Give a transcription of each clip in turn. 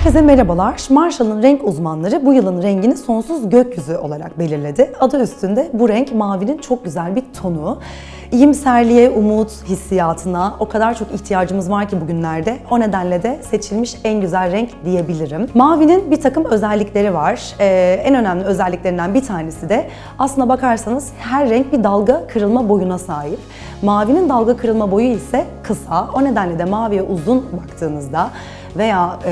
Herkese merhabalar. Marshall'ın renk uzmanları bu yılın rengini sonsuz gökyüzü olarak belirledi. Adı üstünde bu renk mavinin çok güzel bir tonu. İyimserliğe, umut, hissiyatına o kadar çok ihtiyacımız var ki bugünlerde. O nedenle de seçilmiş en güzel renk diyebilirim. Mavinin bir takım özellikleri var. Ee, en önemli özelliklerinden bir tanesi de aslına bakarsanız her renk bir dalga kırılma boyuna sahip. Mavinin dalga kırılma boyu ise kısa. O nedenle de maviye uzun baktığınızda veya e,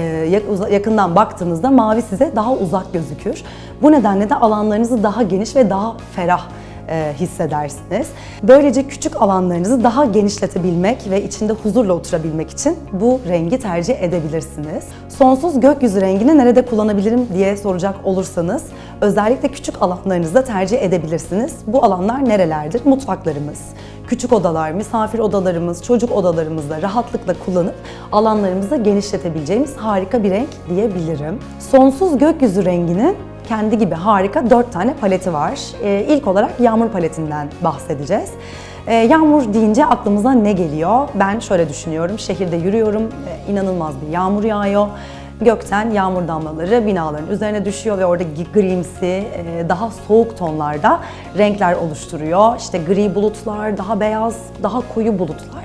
yakından baktığınızda mavi size daha uzak gözükür. Bu nedenle de alanlarınızı daha geniş ve daha ferah e, hissedersiniz. Böylece küçük alanlarınızı daha genişletebilmek ve içinde huzurla oturabilmek için bu rengi tercih edebilirsiniz. Sonsuz gökyüzü rengini nerede kullanabilirim diye soracak olursanız özellikle küçük alanlarınızda tercih edebilirsiniz. Bu alanlar nerelerdir? Mutfaklarımız, küçük odalar, misafir odalarımız, çocuk odalarımızda rahatlıkla kullanıp alanlarımızı genişletebileceğimiz harika bir renk diyebilirim. Sonsuz gökyüzü renginin kendi gibi harika dört tane paleti var. Ee, ilk olarak yağmur paletinden bahsedeceğiz. Ee, yağmur deyince aklımıza ne geliyor? Ben şöyle düşünüyorum, şehirde yürüyorum, ee, inanılmaz bir yağmur yağıyor. Gökten yağmur damlaları binaların üzerine düşüyor ve orada grimsi, e, daha soğuk tonlarda renkler oluşturuyor. İşte gri bulutlar, daha beyaz, daha koyu bulutlar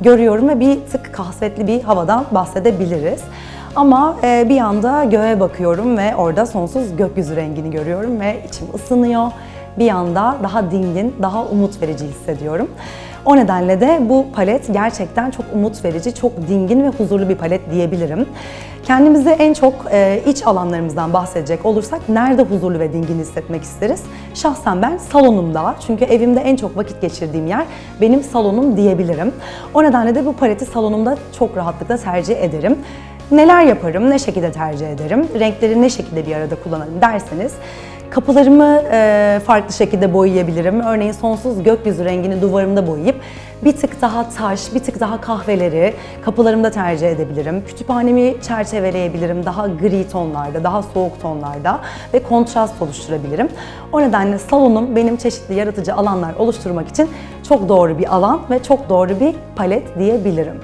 görüyorum ve bir tık kasvetli bir havadan bahsedebiliriz. Ama e, bir anda göğe bakıyorum ve orada sonsuz gökyüzü rengini görüyorum ve içim ısınıyor. Bir anda daha dingin, daha umut verici hissediyorum. O nedenle de bu palet gerçekten çok umut verici, çok dingin ve huzurlu bir palet diyebilirim. Kendimize en çok e, iç alanlarımızdan bahsedecek olursak nerede huzurlu ve dingin hissetmek isteriz? Şahsen ben salonumda çünkü evimde en çok vakit geçirdiğim yer benim salonum diyebilirim. O nedenle de bu paleti salonumda çok rahatlıkla tercih ederim. Neler yaparım, ne şekilde tercih ederim, renkleri ne şekilde bir arada kullanırım derseniz Kapılarımı e, farklı şekilde boyayabilirim. Örneğin sonsuz gökyüzü rengini duvarımda boyayıp bir tık daha taş, bir tık daha kahveleri kapılarımda tercih edebilirim. Kütüphanemi çerçeveleyebilirim daha gri tonlarda, daha soğuk tonlarda ve kontrast oluşturabilirim. O nedenle salonum benim çeşitli yaratıcı alanlar oluşturmak için çok doğru bir alan ve çok doğru bir palet diyebilirim.